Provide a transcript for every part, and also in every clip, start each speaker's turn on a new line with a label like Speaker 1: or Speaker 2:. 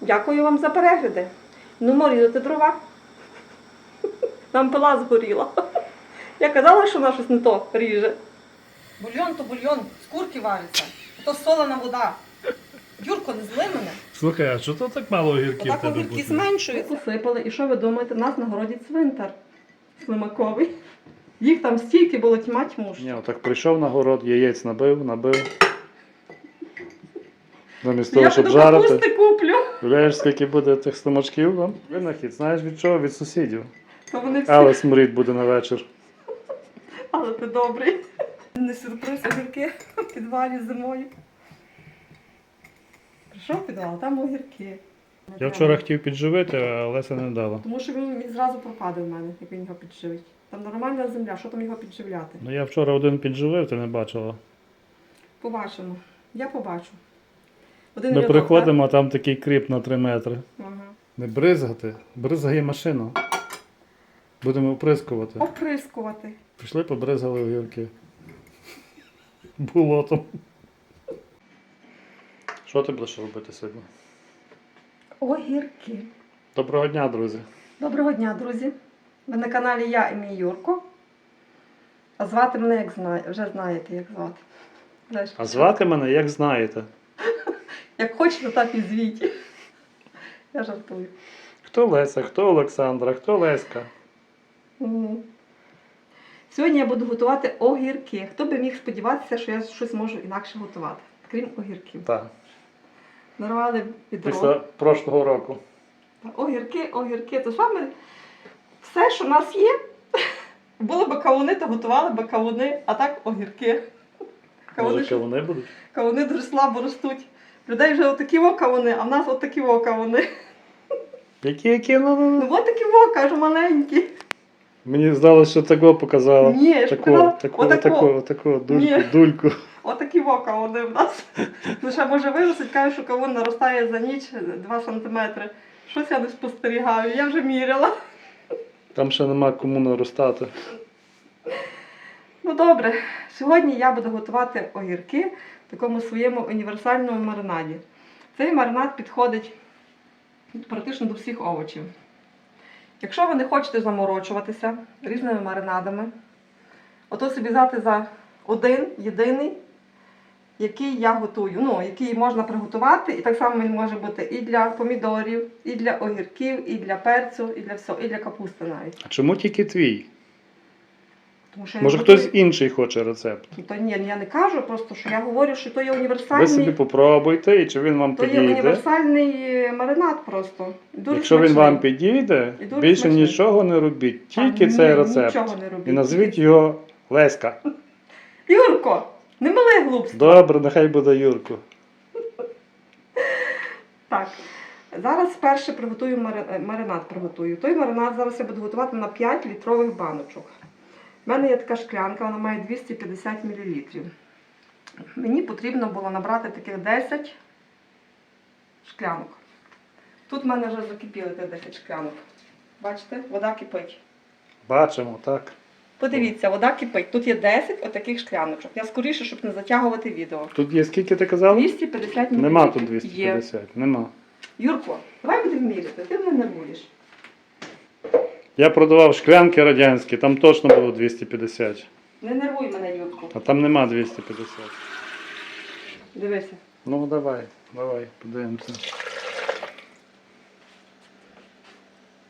Speaker 1: Дякую вам за перегляди. Ну, морізати дрова. Нам пила згоріла. Я казала, що вона щось не то ріже. Бульйон то бульйон, з курки вариться. То солена вода. Юрко, не зли мене.
Speaker 2: Слухай, а що то так мало огірків тебе
Speaker 1: огірки зменшуються. Посипали. І що ви думаєте, в нас на городі цвинтар слимаковий. Їх там стільки було тьма тьмуш.
Speaker 2: Ні, отак прийшов на город, яєць набив, набив. Замість того,
Speaker 1: Я
Speaker 2: щоб жарити.
Speaker 1: капусти куплю.
Speaker 2: Уявляєш, скільки буде тих слимачків там? Винахід, знаєш від чого? Від сусідів.
Speaker 1: То вони всі.
Speaker 2: Але сморід буде на вечір.
Speaker 1: Але ти добрий. Не сюрприз огірки в підвалі зимою. Прийшов підвал, а там огірки.
Speaker 2: Я вчора хотів підживити, а Леся не дала.
Speaker 1: Тому що він, він зразу пропаде в мене, як він його підживить. Там нормальна земля, що там його підживляти?
Speaker 2: Ну я вчора один підживив, ти не бачила.
Speaker 1: Побачимо. Я побачу. Один
Speaker 2: Ми
Speaker 1: рядок,
Speaker 2: приходимо, а там такий кріп на 3 метри.
Speaker 1: Ага.
Speaker 2: Не бризгати, бризгає машину. Будемо оприскувати.
Speaker 1: Оприскувати.
Speaker 2: Пішли, побризгали огірки. Болотом. Що ти будеш робити сьогодні?
Speaker 1: Огірки.
Speaker 2: Доброго дня, друзі.
Speaker 1: Доброго дня, друзі. Ви на каналі я і мій Юрко. А звати мене, як знає, вже знаєте, як звати. Знаєш,
Speaker 2: А звати мене, як знаєте.
Speaker 1: Як хочете, так і звіть. Я жартую.
Speaker 2: Хто Леся, хто Олександра, хто Леська.
Speaker 1: Сьогодні я буду готувати огірки. Хто би міг сподіватися, що я щось можу інакше готувати, крім огірків.
Speaker 2: Так.
Speaker 1: Нарвали відро.
Speaker 2: Після прошлого року.
Speaker 1: Огірки, огірки. То саме все, що в нас є. Були б кавуни, то готували б кавуни, а так огірки. Кавуни,
Speaker 2: Може,
Speaker 1: що-
Speaker 2: вони будуть?
Speaker 1: кавуни дуже слабо ростуть. Людей вже отакі во кавуни, а в нас отакі во кавуни.
Speaker 2: Які, які? Ну, ну,
Speaker 1: Ну
Speaker 2: ну.
Speaker 1: от такі во, кажу, маленькі.
Speaker 2: Мені здалося, що такого показала.
Speaker 1: Ні, я ж показала,
Speaker 2: таку,
Speaker 1: отако.
Speaker 2: таку, таку, дульку,
Speaker 1: Ні.
Speaker 2: дульку.
Speaker 1: Отакі во кавуни в нас. Ну ще може виростуть, кажуть, що кавун наростає за ніч 2 сантиметри. Щось я не спостерігаю, я вже міряла.
Speaker 2: Там ще нема кому наростати.
Speaker 1: Ну добре, сьогодні я буду готувати огірки такому своєму універсальному маринаді. Цей маринад підходить практично до всіх овочів. Якщо ви не хочете заморочуватися різними маринадами, ото собі взяти за один єдиний, який я готую, ну, який можна приготувати, і так само він може бути і для помідорів, і для огірків, і для перцю, і для всього, і для капусти навіть.
Speaker 2: А чому тільки твій?
Speaker 1: Тому що я
Speaker 2: Може
Speaker 1: готую-
Speaker 2: хтось інший хоче рецепт?
Speaker 1: То ні, я не кажу, просто що я говорю, що то є універсальний.
Speaker 2: Ви собі попробуйте, і чи він вам
Speaker 1: то є
Speaker 2: підійде.
Speaker 1: універсальний е, маринад просто. Дуже
Speaker 2: Якщо він
Speaker 1: смачний.
Speaker 2: вам підійде,
Speaker 1: І дуже
Speaker 2: більше
Speaker 1: смачний.
Speaker 2: нічого не робіть,
Speaker 1: Та
Speaker 2: тільки
Speaker 1: ні,
Speaker 2: цей рецепт.
Speaker 1: Нічого не робіть.
Speaker 2: І назвіть його Леська.
Speaker 1: Юрко, не мали глупство.
Speaker 2: Добре, нехай буде Юрку.
Speaker 1: Так. Зараз перше приготую мари- маринад. Приготую. Той маринад зараз я буду готувати на 5 літрових баночок. У мене є така шклянка, вона має 250 мл. Мені потрібно було набрати таких 10 шклянок. Тут в мене вже закипіли тих 10 шклянок. Бачите, вода кипить.
Speaker 2: Бачимо, так.
Speaker 1: Подивіться, вода кипить. Тут є 10 отаких шкляночок. Я скоріше, щоб не затягувати відео.
Speaker 2: Тут є скільки ти казав?
Speaker 1: 250 мл.
Speaker 2: Нема тут
Speaker 1: Є.
Speaker 2: 250. Нема.
Speaker 1: Юрко, давай будемо міряти, ти мене нервуєш.
Speaker 2: Я продавав шклянки радянські, там точно було 250.
Speaker 1: Не нервуй мене, Юрко.
Speaker 2: А там нема 250.
Speaker 1: Дивися.
Speaker 2: Ну давай, давай, подивимося.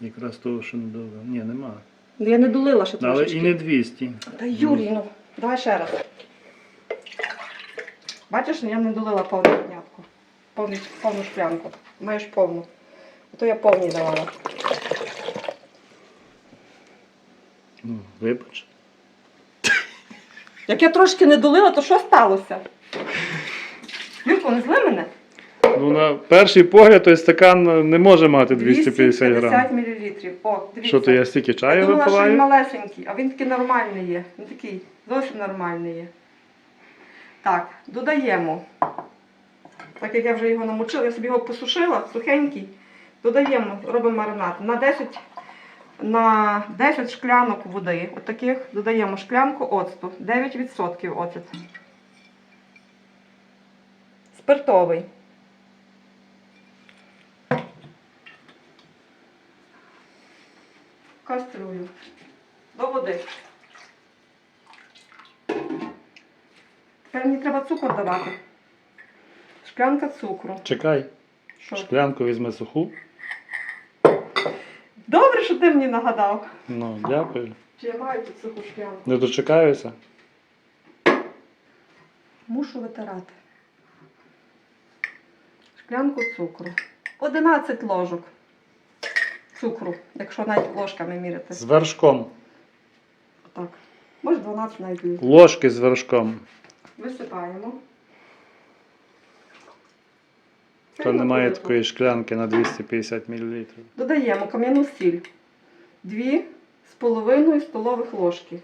Speaker 2: Якраз того, що не довго. Ні, нема.
Speaker 1: Ну я не долила ще
Speaker 2: Але
Speaker 1: трошечки.
Speaker 2: і не 200.
Speaker 1: Та Юрій, ну, давай ще раз. Бачиш, я не долила повну пнятку. Повну, повну шклянку. Маєш повну. А то я повні давала.
Speaker 2: Ну, вибач.
Speaker 1: Як я трошки не долила, то що сталося? Юрко, не зли мене?
Speaker 2: Ну, на перший погляд той стакан не може мати 250 грам.
Speaker 1: мл. О, дивіться.
Speaker 2: Що то я стільки
Speaker 1: Я
Speaker 2: чаю
Speaker 1: думала, що він
Speaker 2: випиваю?
Speaker 1: малесенький, а він такий нормальний є. Він такий зовсім нормальний є. Так, додаємо. Так як я вже його намочила, я собі його посушила, сухенький. Додаємо, робимо маринад. На 10, на 10 шклянок води, отаких додаємо шклянку оцту, 9% оцет. Спиртовий. Кастрюлю до води. Тепер мені треба цукор давати. Шклянка цукру.
Speaker 2: Чекай.
Speaker 1: Що?
Speaker 2: Шклянку візьми суху.
Speaker 1: Що ти мені нагадав.
Speaker 2: Ну, дякую.
Speaker 1: Чи я маю тут суху шклянку?
Speaker 2: Не дочекаюся.
Speaker 1: Мушу витирати. Шклянку цукру. 11 ложок цукру, якщо навіть ложками міряти.
Speaker 2: З вершком.
Speaker 1: Так. Може 12 навіть.
Speaker 2: Ложки з вершком.
Speaker 1: Висипаємо. Це
Speaker 2: То немає такої шклянки на 250 мл.
Speaker 1: Додаємо кам'яну сіль. Дві з половиною столових ложки.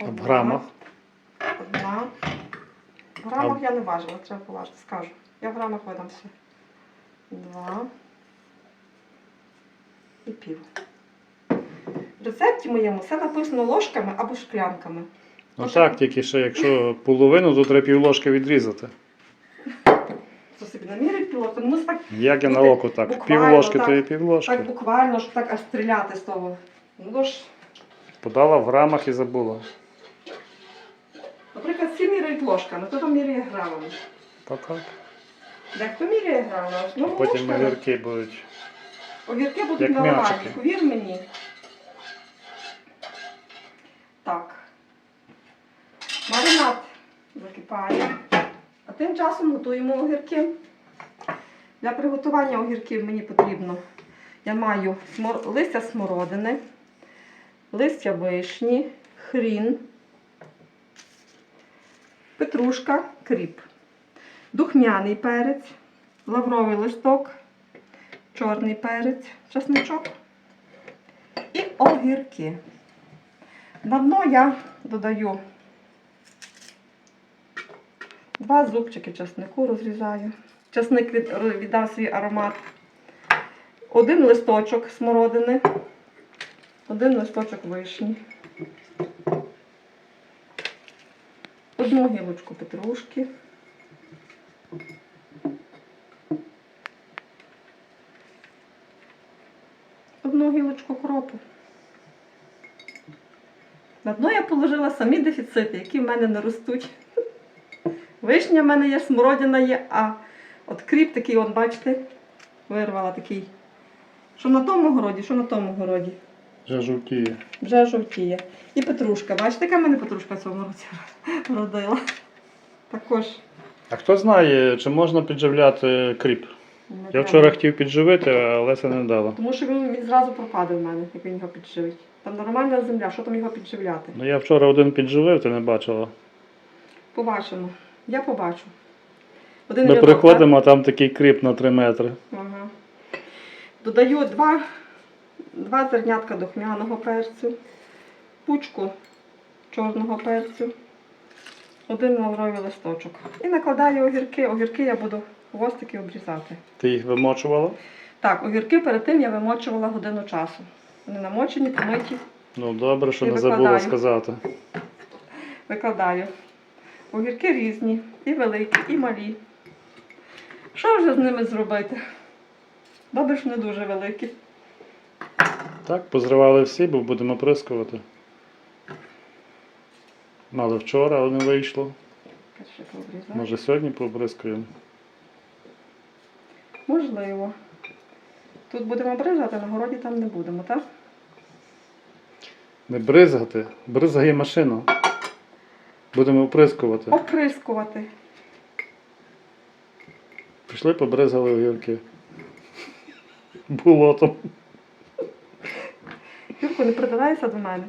Speaker 2: А в грамах?
Speaker 1: Одна. В грамах я не важила, треба поважити, скажу. Я в грамах видам все. Два. І пів. В рецепті моєму все написано ложками або шклянками.
Speaker 2: Ну так, тільки ще якщо половину, то треба пів ложки відрізати.
Speaker 1: Це собі намірить пілот, ну так,
Speaker 2: Як я на око так?
Speaker 1: буквально,
Speaker 2: Пів ложки,
Speaker 1: так.
Speaker 2: то є пів
Speaker 1: так буквально, щоб так аж стріляти з того. Ну ж,
Speaker 2: Подала в грамах і забула.
Speaker 1: наприклад, всі міряють ложками, хто там міряє грамами.
Speaker 2: Так, так.
Speaker 1: Дехто міряє грамами, ну
Speaker 2: Потім
Speaker 1: ложками.
Speaker 2: огірки будуть.
Speaker 1: Огірки будуть
Speaker 2: Як м'ячики.
Speaker 1: повір мені. Так. Маринад закипає. А тим часом готуємо огірки. Для приготування огірків мені потрібно. Я маю листя смородини, листя вишні, хрін, петрушка, кріп, духмяний перець, лавровий листок, чорний перець, чесничок і огірки. На дно я додаю два зубчики чеснику розрізаю. Чесник від, віддав свій аромат. Один листочок смородини, один листочок вишні, одну гілочку петрушки. одну гілочку кропу. На дно я положила самі дефіцити, які в мене не ростуть. Вишня в мене є, смородина є, а от кріп такий, от, бачите, вирвала такий. Що на тому городі, що на тому городі.
Speaker 2: Вже жовтіє.
Speaker 1: Вже жовтіє. І петрушка. Бачите, яка в мене петрушка в цьому році родила. Також.
Speaker 2: А хто знає, чи можна підживляти кріп?
Speaker 1: не
Speaker 2: Я вчора хотів підживити, а Леся не дала.
Speaker 1: Тому що він, він зразу пропаде в мене, як він його підживить. Там нормальна земля, що там його підживляти?
Speaker 2: Ну я вчора один підживив, ти не бачила.
Speaker 1: Побачимо. Я побачу. Один
Speaker 2: Ми
Speaker 1: рядок,
Speaker 2: приходимо, а там такий кріп на 3 метри.
Speaker 1: Ага. Додаю два, два зернятка духмяного перцю, пучку чорного перцю, один лавровий листочок. І накладаю огірки. Огірки я буду хвостики обрізати.
Speaker 2: Ти їх вимочувала?
Speaker 1: Так, огірки перед тим я вимочувала годину часу. Вони намочені, помиті.
Speaker 2: Ну добре, що
Speaker 1: І
Speaker 2: не забула сказати.
Speaker 1: викладаю. Огірки різні, і великі, і малі. Що вже з ними зробити? Добре, що не дуже великі.
Speaker 2: Так, позривали всі, бо будемо оприскувати. Мали вчора, але не вийшло. Може сьогодні пообрискуємо.
Speaker 1: Можливо. Тут будемо обрізати, на городі там не будемо, так?
Speaker 2: Не бризгати, бризгає машина. Будемо оприскувати.
Speaker 1: Оприскувати.
Speaker 2: Пішли, побризгали огірки. Болотом.
Speaker 1: Юрко, не придирайся до мене.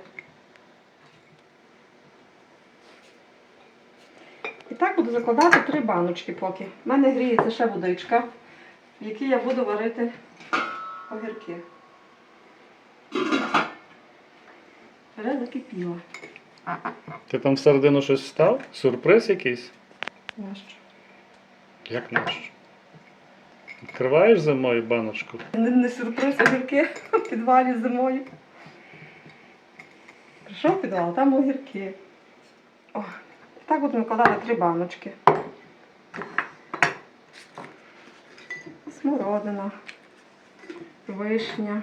Speaker 1: І так буду закладати три баночки поки. У мене гріється ще водичка, в якій я буду варити огірки. Вже закипіла.
Speaker 2: Ти там всередину щось став? Сюрприз якийсь?
Speaker 1: Нащо?
Speaker 2: Як наш? Відкриваєш зимою баночку?
Speaker 1: Не, не сюрприз огірки в підвалі зимою. Прийшов підвал, там огірки. О, так будемо кладати три баночки. Смородина. вишня.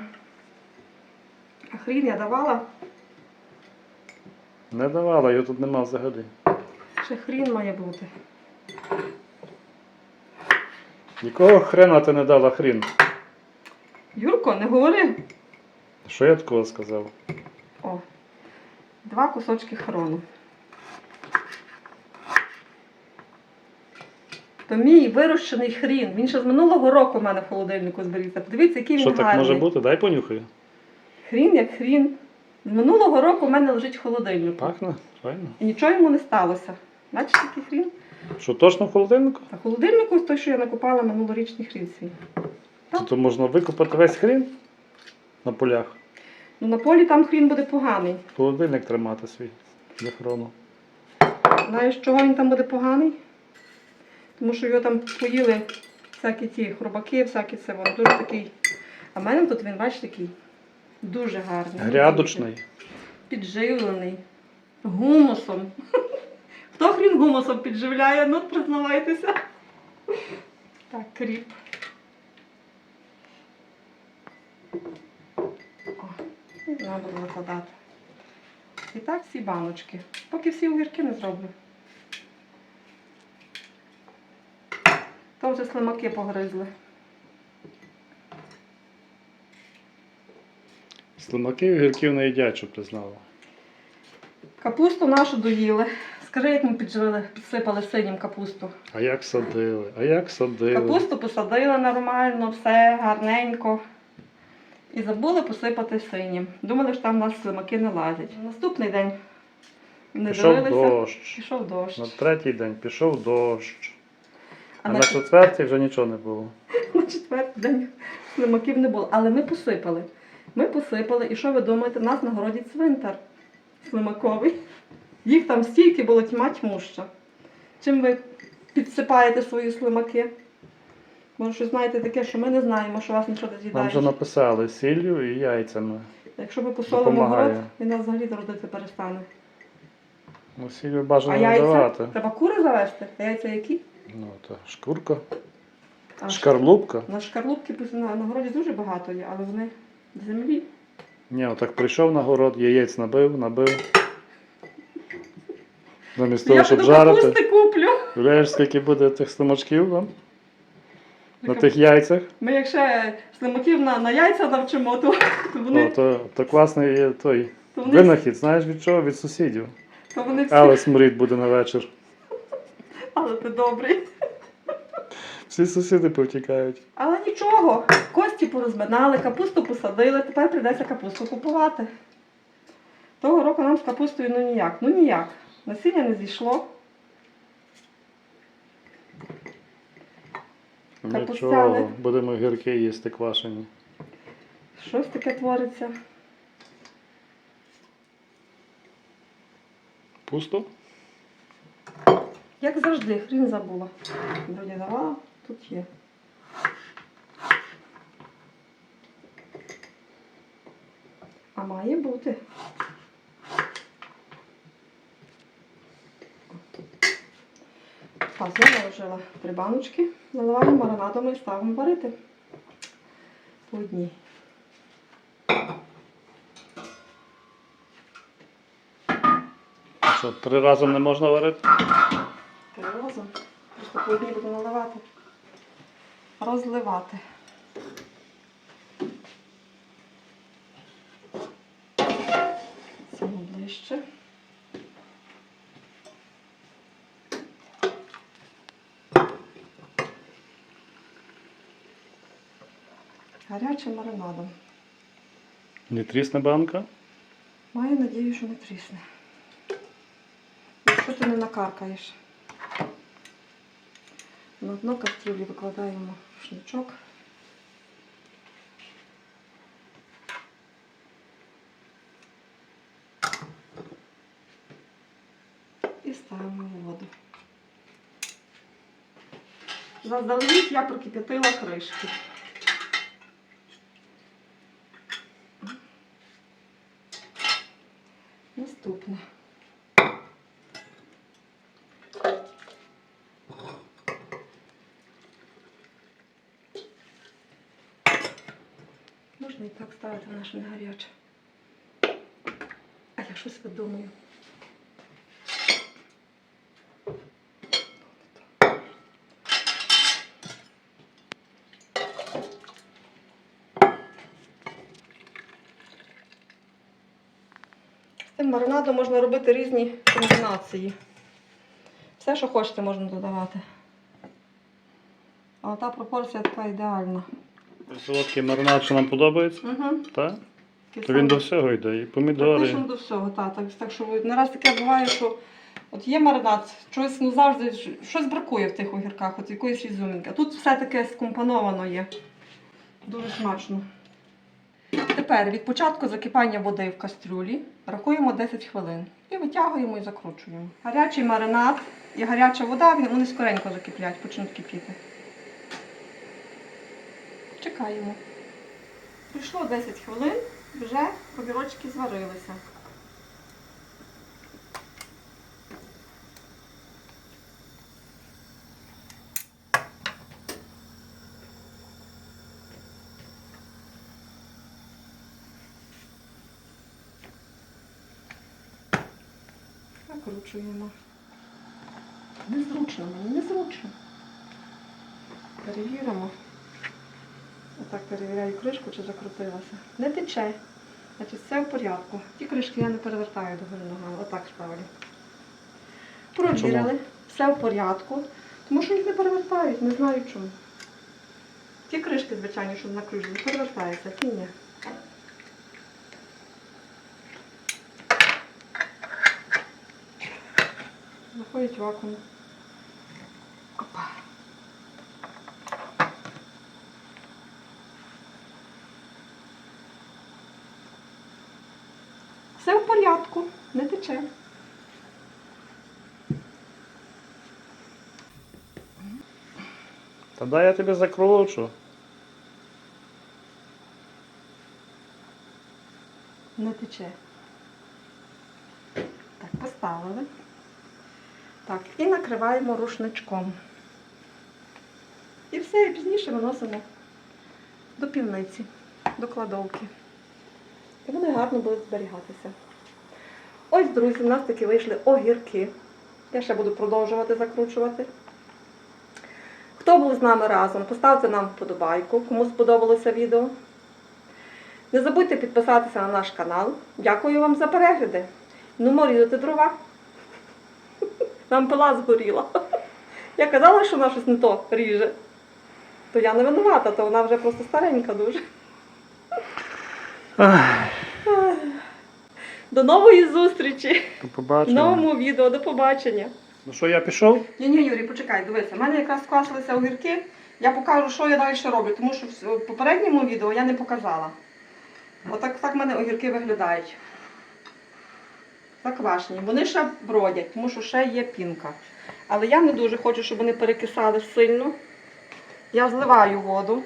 Speaker 1: А хрін я давала,
Speaker 2: Не давала, його тут нема взагалі.
Speaker 1: ще хрін має бути.
Speaker 2: Якого хрена ти не дала хрін?
Speaker 1: Юрко, не говори.
Speaker 2: Що я такого сказав?
Speaker 1: О, два кусочки хрону. То мій вирощений хрін. Він ще з минулого року в мене в холодильнику зберігся. Подивіться, який він
Speaker 2: Що так
Speaker 1: гарний.
Speaker 2: може бути? Дай понюхаю.
Speaker 1: Хрін як хрін. З минулого року в мене лежить в холодильнику.
Speaker 2: Пахне? Файно.
Speaker 1: І нічого йому не сталося. Бачите, який хрін?
Speaker 2: Що точно в холодильнику?
Speaker 1: А в холодильнику той, що я накупала минулорічний хрін свій. Так.
Speaker 2: Тут можна викопати весь хрін на полях.
Speaker 1: Ну на полі там хрін буде поганий.
Speaker 2: Холодильник тримати свій для хрону.
Speaker 1: Знаєш, чого він там буде поганий? Тому що його там поїли всякі ті хробаки, всякі це воно дуже такий. А в мене тут він, бачите, такий дуже гарний.
Speaker 2: Грядочний.
Speaker 1: Підживлений. Гумусом. Хто хрін гумусом підживляє? Ну, признавайтеся. Так, кріп. Треба було викладати. І так всі баночки. Поки всі огірки не зроблю. То вже слимаки погризли.
Speaker 2: Слимаків гірків не їдять, щоб ти знала.
Speaker 1: Капусту нашу доїли. Скажи, як ми підживили, підсипали синім капусту.
Speaker 2: А як садили? А як садили?
Speaker 1: Капусту посадили нормально, все гарненько. І забули посипати синім. Думали, що там у нас слимаки не лазять. Наступний день не
Speaker 2: Пішов
Speaker 1: дивилися.
Speaker 2: дощ.
Speaker 1: Пішов дощ.
Speaker 2: На третій день пішов дощ.
Speaker 1: А
Speaker 2: А
Speaker 1: на,
Speaker 2: на четвертий вже нічого не було.
Speaker 1: на четвертий день слимаків не було. Але ми посипали. Ми посипали, і що ви думаєте, в нас на городі цвинтар слимаковий. Їх там стільки було тьма тьмуща. Чим ви підсипаєте свої слимаки? Може, щось знаєте таке, що ми не знаємо, що вас нічого не
Speaker 2: Нам вже написали сіллю і яйцями.
Speaker 1: Якщо ми посолимо
Speaker 2: Допомагає.
Speaker 1: город, він нас взагалі родити перестане.
Speaker 2: Ну, сіллю бажано
Speaker 1: А яйця?
Speaker 2: давати.
Speaker 1: Треба кури завести. А яйця які?
Speaker 2: Ну, то шкурка,
Speaker 1: А
Speaker 2: шкарлупка.
Speaker 1: На шкарлупки на, на городі дуже багато є, але вони землі.
Speaker 2: Ні, отак прийшов на город, яєць набив, набив. Замість
Speaker 1: Я
Speaker 2: того, щоб жарити.
Speaker 1: капусти куплю.
Speaker 2: Уявляєш, скільки буде тих слимачків там? На тих яйцях.
Speaker 1: Ми як ще слимаків на, на яйця навчимо, то, то вони,
Speaker 2: О, то, то класний є той
Speaker 1: то вони,
Speaker 2: винахід, знаєш від чого? Від сусідів.
Speaker 1: то вони всі,
Speaker 2: Але сморід буде на вечір.
Speaker 1: але ти добрий.
Speaker 2: Всі сусіди повтікають.
Speaker 1: Але нічого, кості порозминали, капусту посадили, тепер прийдеться капусту купувати. Того року нам з капустою ну ніяк, ну ніяк. Насіння не зійшло.
Speaker 2: Нічого, будемо гірки їсти квашені.
Speaker 1: Щось таке твориться.
Speaker 2: Пусто?
Speaker 1: Як завжди, хрін забула. Вроді давала, тут є. А має бути. Я наложила три баночки, заливаємо маринадом і ставимо варити. По одній.
Speaker 2: Що, три рази не можна варити?
Speaker 1: Три разом. Просто по одній буду наливати. Розливати. Цьому ближче. Гарячим маринадом.
Speaker 2: Не трісне банка?
Speaker 1: Маю надію, що не трісне. Якщо ти не накаркаєш. На дно картівлі викладаємо шничок. І ставимо воду. Заздалегідь я прокип'ятила кришки. Наступне. Можна і так ставити, вона ж не. А я щось видумаю. З цим маринадом можна робити різні комбінації. Все, що хочете, можна додавати. Але та пропорція така ідеальна.
Speaker 2: Солодкий маринад, що нам подобається?
Speaker 1: Угу.
Speaker 2: Так? То він до всього йде. І помідори.
Speaker 1: Практично до всього, так. Так, так що не раз таке буває, що от є маринад, щось ну, завжди щось бракує в тих огірках, от якоїсь ізюмінки. А тут все таке скомпоновано є. Дуже смачно. Тепер від початку закипання води в кастрюлі рахуємо 10 хвилин і витягуємо і закручуємо. Гарячий маринад і гаряча вода, вони скоренько закиплять, почнуть кипіти. Чекаємо. Прийшло 10 хвилин, вже огірочки зварилися. Накручуємо. Незручно мені, незручно. Перевіримо. Отак перевіряю кришку, чи закрутилася. Не тече. Значить, все в порядку. Ті кришки я не перевертаю до гори ногами. Отак ставлю. Провірили. Все в порядку. Тому що їх не перевертають, не знаю чому. Ті кришки, звичайно, що накручені, перевертаються, ті ні. Заходить вакуум. Опа. Все в порядку, не тече.
Speaker 2: Та я тебе закручу.
Speaker 1: Не тече. Так, поставили. Так, і накриваємо рушничком. І все, і пізніше виносимо до півниці, до кладовки. І вони гарно будуть зберігатися. Ось, друзі, у нас такі вийшли огірки. Я ще буду продовжувати закручувати. Хто був з нами разом, поставте нам вподобайку, кому сподобалося відео. Не забудьте підписатися на наш канал. Дякую вам за перегляди. Ну, різати дрова. Нам пила згоріла. Я казала, що вона щось не то ріже. То я не винувата, то вона вже просто старенька дуже. До нової зустрічі в
Speaker 2: побачимо.
Speaker 1: новому відео. До побачення.
Speaker 2: Ну що, я пішов?
Speaker 1: Ні, ні, Юрій, почекай, дивися. У мене якраз сквасилися огірки. Я покажу, що я далі роблю, тому що в в попередньому відео я не показала. Отак так в мене огірки виглядають. Заквашені. Вони ще бродять, тому що ще є пінка. Але я не дуже хочу, щоб вони перекисали сильно. Я зливаю воду.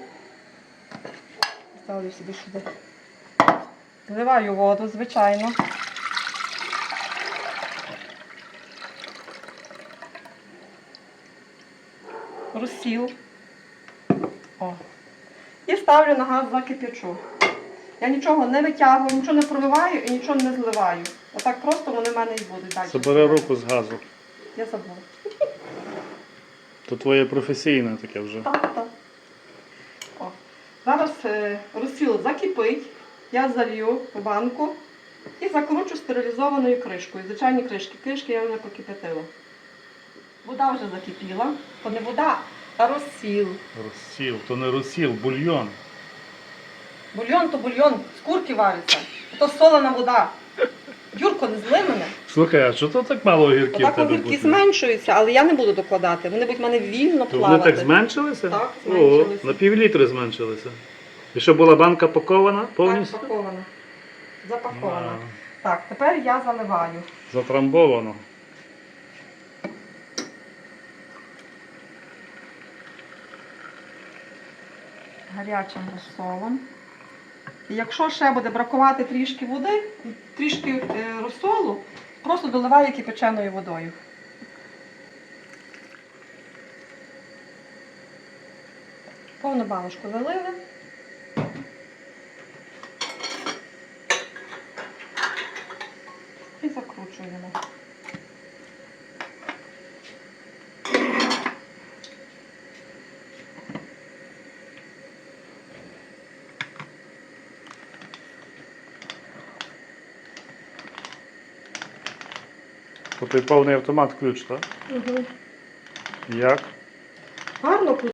Speaker 1: Ставлю собі сюди. Зливаю воду, звичайно. Розсіл. О. І ставлю на газ закип'ячу. Я нічого не витягую, нічого не проливаю і нічого не зливаю. Отак просто вони в мене і будуть далі.
Speaker 2: Забери руку з газу.
Speaker 1: Я забула.
Speaker 2: То твоє професійне таке вже.
Speaker 1: Так, так. О. Зараз е, розсіл закипить, я залью в банку і закручу стерилізованою кришкою. Звичайні кришки. Кришки я вже покипятила. Вода вже закипіла. То не вода, а розсіл.
Speaker 2: Розсіл, то не розсіл, бульйон.
Speaker 1: Бульйон то бульйон, з курки вариться. То солена вода. Юрко, не зли мене.
Speaker 2: Слухай, а що то так мало огірків в
Speaker 1: Отак
Speaker 2: тебе
Speaker 1: огірки
Speaker 2: буде?
Speaker 1: зменшуються, але я не буду докладати. Вони будуть в мене вільно
Speaker 2: То
Speaker 1: плавати.
Speaker 2: вони так зменшилися?
Speaker 1: Так,
Speaker 2: О, на пів літри зменшилися. І що була банка пакована
Speaker 1: Так,
Speaker 2: повністю?
Speaker 1: запакована. Запакована.
Speaker 2: А,
Speaker 1: Так, тепер я заливаю.
Speaker 2: Затрамбовано.
Speaker 1: гарячим розсолом. Якщо ще буде бракувати трішки води, трішки е, розсолу, просто доливаю кипяченою водою. Повну баночку залили. І закручуємо.
Speaker 2: Тобто повний автомат ключ, так?
Speaker 1: Угу.
Speaker 2: Як?
Speaker 1: Гарно